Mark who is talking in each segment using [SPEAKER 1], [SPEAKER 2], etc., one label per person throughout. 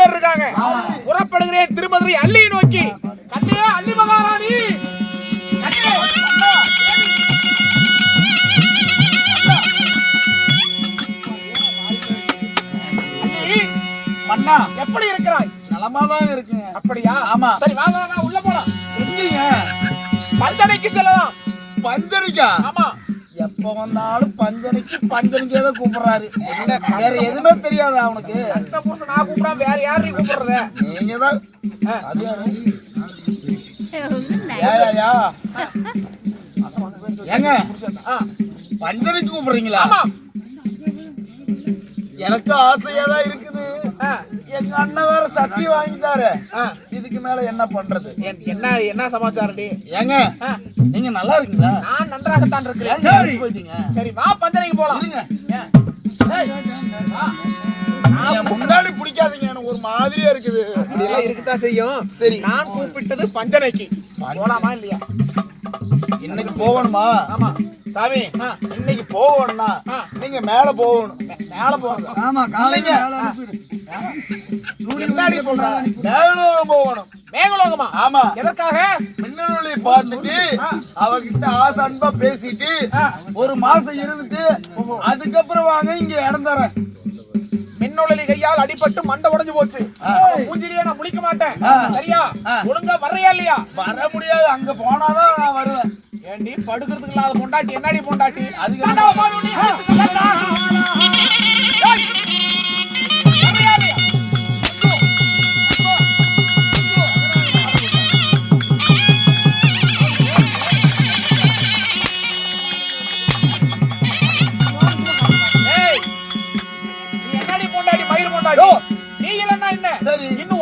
[SPEAKER 1] பேர் இருக்காங்க. புறப்படுகிறேன் திருமதுரை அள்ளியை நோக்கி. கண்ணே அள்ளி மகாராணி. அள்ளி,
[SPEAKER 2] மன்னா.
[SPEAKER 1] எப்படி இருக்கிறாய்?
[SPEAKER 2] நலமா தான் இருக்குங்க
[SPEAKER 1] அப்படியா?
[SPEAKER 2] ஆமா.
[SPEAKER 1] சரி வாங்க வாங்க உள்ள போலாம்.
[SPEAKER 2] எங்கீங்க?
[SPEAKER 1] பந்தனைக்கு செல்லலாம்.
[SPEAKER 2] பஞ்சனிக்கா?
[SPEAKER 1] ஆமா.
[SPEAKER 2] எப்ப வந்தாலும் பஞ்சனிக்கு பஞ்சனிக்கே தான் கூப்பிடுறாரு. வேற எதுவுமே தெரியாது அவனுக்கு
[SPEAKER 1] அந்த புருஷன் நான் கூப்பிடாம வேற யார் நீ கூப்பிடுறத
[SPEAKER 2] நீங்க தான். ஏங்க பஞ்சனிக்கு கூப்பிடுறீங்களா? எனக்கு ஆசையா தான் இருக்குது. எங்க அண்ணன் வேற சத்தி வாங்கிட்டாரு. இதுக்கு மேல என்ன பண்றது?
[SPEAKER 1] என்- என்ன என்ன சமாச்சாரம் டி?
[SPEAKER 2] ஏங்க நீங்க நல்லா இருக்கீங்களா?
[SPEAKER 1] நான் நன்றாகத்தான் இருக்கிறேன்.
[SPEAKER 2] இறங்கி போயிட்டீங்க?
[SPEAKER 1] சரி வா பந்தனைக்கு போலாம்.
[SPEAKER 2] இருங்க. முன்னாடி பிடிக்காதீங்க எனக்கு ஒரு மாதிரியா இருக்குது.
[SPEAKER 1] இப்படி எல்லாம் இருக்கத்தான் செய்யும்.
[SPEAKER 2] சரி.
[SPEAKER 1] நான் கூப்பிட்டது பஞ்சனைக்கு. போலாமா இல்லையா?
[SPEAKER 2] இன்னைக்கு போகணுமா?
[SPEAKER 1] ஆமா.
[SPEAKER 2] சாமி. இன்னைக்கு போகணும்னா. நீங்க மேல போகணும்.
[SPEAKER 1] மேல போறது
[SPEAKER 3] ஆமா காலையில
[SPEAKER 2] முன்னாடி சொல்றேன் போகணும்.
[SPEAKER 1] மேகலோகமா?
[SPEAKER 2] ஆமா.
[SPEAKER 1] எதற்காக?
[SPEAKER 2] மின்னொலி பார்த்துட்டு அவகிட்ட ஆசை அன்பா பேசிட்டு. ஒரு மாசம் இருந்துட்டு அதுக்கப்புறம் வாங்க இங்க இடம் தரேன்.
[SPEAKER 1] மின்னொளி கையால் அடிபட்டு மண்டை உடைஞ்சு போச்சு. மூஞ்சிலேயே நான் முடிக்க மாட்டேன். சரியா. ஒழுங்கா வர்றியா இல்லையா?
[SPEAKER 2] வர முடியாது. அங்க போனாதான் நான் வருவேன்.
[SPEAKER 1] ஏண்டி படுக்கிறதுக்கு இல்லாத பொண்டாட்டி என்னடி பொண்டாட்டி?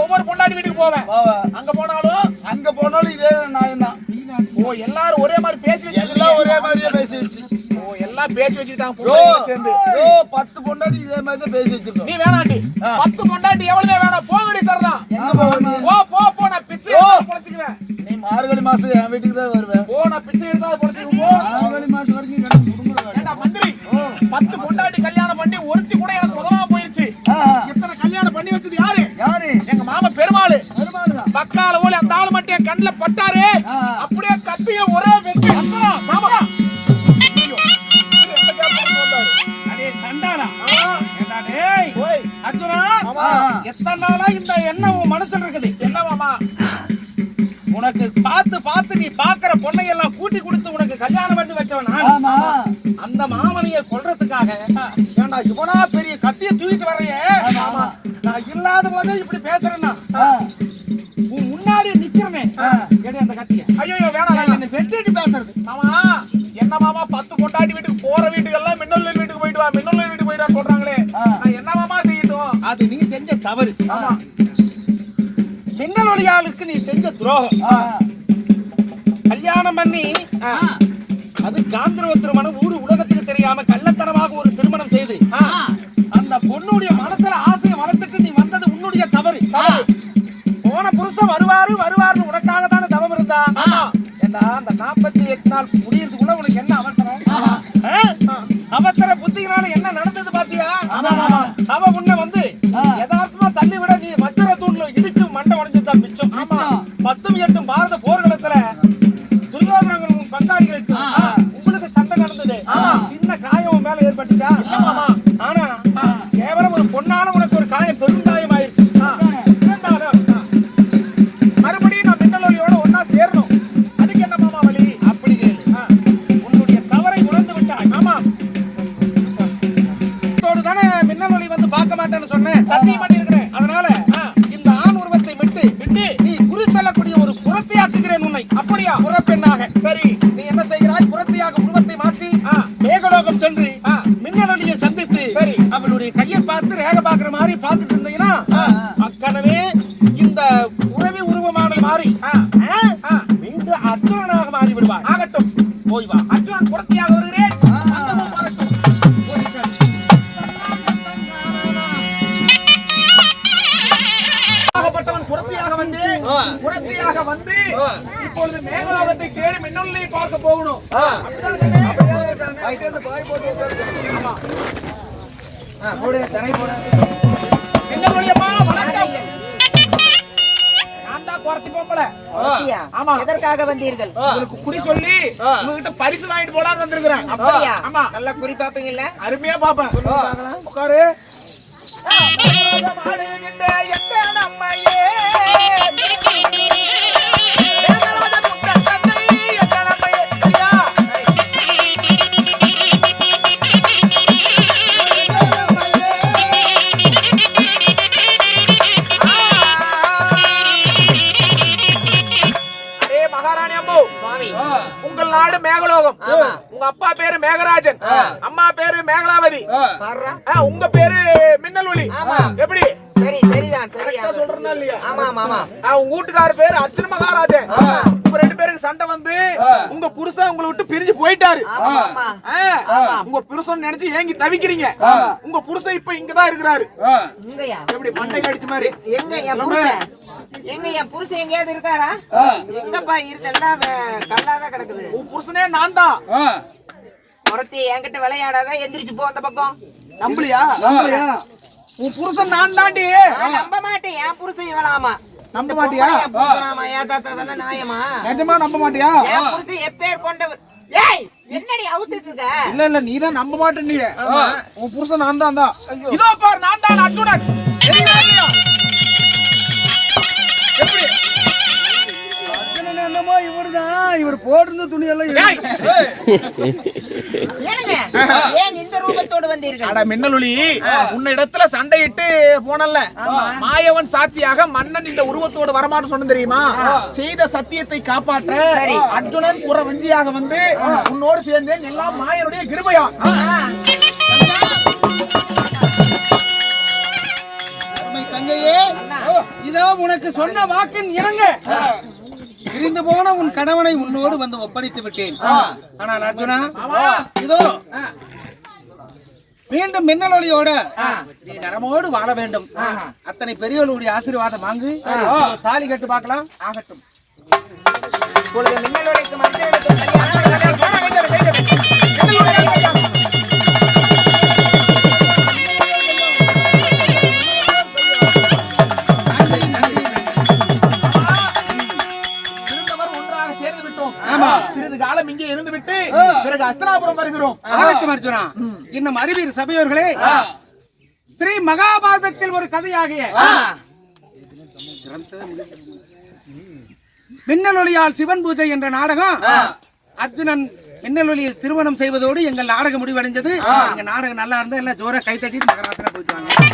[SPEAKER 1] ஒவ்வொரு பொண்டாட்டி வீட்டுக்கு போவேன். அங்க போனாலும்?
[SPEAKER 2] அங்க போனாலும் இதே நாயம் தான்
[SPEAKER 1] ஓ எல்லாரும்
[SPEAKER 2] எல்லாம் பேசி
[SPEAKER 1] வச்சுக்கிட்டாங்க சேர்ந்து.
[SPEAKER 2] பத்து பொண்டாட்டி இதே மாதிரி தான் பேசி வச்சிருக்கோம்.
[SPEAKER 1] நீ
[SPEAKER 2] ஆ.
[SPEAKER 1] பத்து பொண்டாட்டி எவ்வளவு வேணாம்? சரதான்
[SPEAKER 2] எங்க போகணும்
[SPEAKER 1] போ போ போ. நான் பிச்சை பொழைச்சுக்குவேன்
[SPEAKER 2] நீ மார்கழி மாசம் என் வீட்டுக்கு தான் வருவேன்.
[SPEAKER 1] போ நான் பிச்சை எடுத்தா
[SPEAKER 3] வரைக்கும் குடும்பம்
[SPEAKER 1] மந்திரி? பத்து பொண்டாட்டி கல்யாணம் பண்ணி ஒருத்தி கூட எனக்கு உதவாம போயிருச்சு. இத்தனை கல்யாணம் பண்ணி வச்சது யாரு?
[SPEAKER 3] யாரு?
[SPEAKER 1] எங்க மாமா பெருமாளு.
[SPEAKER 3] பெருமாள்தான்.
[SPEAKER 1] பக்கால ஓலி அந்த ஆளு மட்டும் என் கண்ணுல பட்டாரு. அப்படியே கத்திய ஒரே வெட்டி. மாமா.
[SPEAKER 3] எத்தனை நாளா இந்த எண்ணம் உன் மனசுல இருக்குது?
[SPEAKER 1] என்ன மாமா?
[SPEAKER 3] உனக்கு பார்த்து பார்த்து நீ பாக்குற பொண்ணை எல்லாம் கூட்டி கொடுத்து உனக்கு கல்யாணம் பண்ணி வச்சவன் அந்த மாமனைய கொல்றதுக்காக ஏண்டா இவனா பெரிய கத்திய தூக்கிட்டு வர்றையே?
[SPEAKER 2] ஆமா.
[SPEAKER 3] நான் இல்லாத போதே இப்படி பேசுறேன்னா. உன் முன்னாடி நிக்கிறனே. அந்த கத்திய.
[SPEAKER 1] ஐயோ
[SPEAKER 3] தவறு.
[SPEAKER 1] ஆமா.
[SPEAKER 3] மின்னல் ஒளியாளுக்கு நீ செஞ்ச துரோகம். கல்யாணம் பண்ணி அது காந்திரவ திருமணம் ஊரு உலகத்துக்கு தெரியாம கள்ளத்தனமாக ஒரு திருமணம் செய்து அந்த பொண்ணுடைய மனசுல ஆசையை வளர்த்துட்டு நீ வந்தது உன்னுடைய தவறு. போன புருஷன் வருவாரு வருவாருன்னு உனக்காக தானே தவம் இருந்தா. ஏண்டா அந்த நாற்பத்தி எட்டு நாள் முடியறதுக்குள்ள உனக்கு என்ன அவசரம்? அவசர புத்தினால மொத்தம் வந்து
[SPEAKER 1] இப்பொழுது மேகலாவத்தை தேடி மின்னலை பார்க்க போகணும்.
[SPEAKER 4] எதற்காக வந்தீர்கள்?
[SPEAKER 1] உங்களுக்கு குறி சொல்லி உங்ககிட்ட பரிசு வாங்கிட்டு போலான்னு வந்திருக்கிறேன். ஆமா.
[SPEAKER 4] நல்லா குறி பாப்பீங்கல்ல
[SPEAKER 1] அருமையா பாப்பேன் உட்காரு. நம்ம நாடு மேகலோகம்.
[SPEAKER 4] ஆமா.
[SPEAKER 1] உங்க அப்பா பேரு மேகராஜன். அம்மா பேரு மேகலாவதி. உங்க பேரு மின்னல் ஒளி
[SPEAKER 4] ஆமா.
[SPEAKER 1] எப்படி?
[SPEAKER 4] சரி சரிதான் சரியா.
[SPEAKER 1] இல்லையா?
[SPEAKER 4] ஆமா ஆமா
[SPEAKER 1] உங்க வீட்டுக்கார பேரு அர்ஜுன மகாராஜன். உங்க ரெண்டு பேருக்கு சண்டை வந்து உங்க புருஷன் உங்களை விட்டு பிரிஞ்சு போயிட்டாரு.
[SPEAKER 4] ஆமா ஆமா.
[SPEAKER 1] ஆ, உங்க புருஷன் நினைச்சு ஏங்கி தவிக்கிறீங்க. உங்க புருஷன் இப்ப இங்கதான் இருக்கிறாரு.
[SPEAKER 4] இங்கயா?
[SPEAKER 1] எப்படி மண்டை கடிச்ச மாதிரி?
[SPEAKER 4] எங்க என் புருஷன்? எங்க என் புருஷன் எங்கேயாவது இருக்காரா? எங்கப்பா இருக்கெல்லாம் கல்லாதான் கிடக்குது.
[SPEAKER 1] உன் புருஷனே நான் தான்
[SPEAKER 4] முறத்தி என்கிட்ட விளையாடாத எந்திரிச்சு போ அந்த பக்கம்.
[SPEAKER 1] நம்பலையா? உன் புருஷன் நான் தாண்டி
[SPEAKER 4] நம்ப மாட்டேன் என் புருஷன் இவளாமா
[SPEAKER 1] நம்ப மாட்டியா?
[SPEAKER 4] என் புருஷனாமா ஏதாத்ததெல்லாம் நியாயமா
[SPEAKER 1] நிஜமா நம்ப மாட்டியா?
[SPEAKER 4] என் புருஷன் எப்பேர் கொண்டவர். ஏய் என்னடி அவுத்துட்டு இருக்க?
[SPEAKER 1] இல்ல இல்ல நீ தான் நம்ப மாட்டேன் நீ. உன் புருஷன் நான் தான் தான் இதோ பார் நான் தான் அர்ஜுனன்
[SPEAKER 3] இவர் போட்டிருந்த துணி எல்லாம்
[SPEAKER 4] ஏன் இந்த ரூபத்தோடு வந்தீர்கள்?
[SPEAKER 1] அட மின்னலொளி உன்ன இடத்துல சண்டையிட்டு போனல்ல. மாயவன் சாட்சியாக மன்னன் இந்த உருவத்தோடு வரமாட்டேன்னு சொன்ன தெரியுமா? செய்த சத்தியத்தை காப்பாற்ற அர்ஜுனன் புற வஞ்சியாக வந்து உன்னோடு சேர்ந்தேன். எல்லாம் மாயனுடைய கிருபையா.
[SPEAKER 3] தங்கையே இதோ உனக்கு சொன்ன வாக்கின் இறங்க பிரிந்து போன உன் கணவனை உன்னோடு வந்து ஒப்படைத்து விட்டேன். ஆனால் அர்ஜுனா இதோ மீண்டும் மின்னலொளியோட நீ நலமோடு வாழ வேண்டும். அத்தனை பெரியவர்களுடைய ஆசீர்வாதம் வாங்கு. தாலி கட்டு பார்க்கலாம். ஆகட்டும்.
[SPEAKER 4] மனிதனுக்கு
[SPEAKER 1] பிறகு அஸ்தனாபுரம் வருகிறோம்.
[SPEAKER 3] ஆகட்டும் அர்ஜுனா இன்னும் அறிவீர் சபையோர்களே ஸ்ரீ மகாபாரதத்தில் ஒரு கதையாகிய மின்னலொளியால் சிவன் பூஜை என்ற நாடகம் அர்ஜுனன் மின்னலொளியில் திருமணம் செய்வதோடு எங்கள் நாடகம் முடிவடைஞ்சது எங்க நாடகம் நல்லா இருந்தா எல்லாம் ஜோரா கை தட்டிட்டு மகராசனா போயிட்டு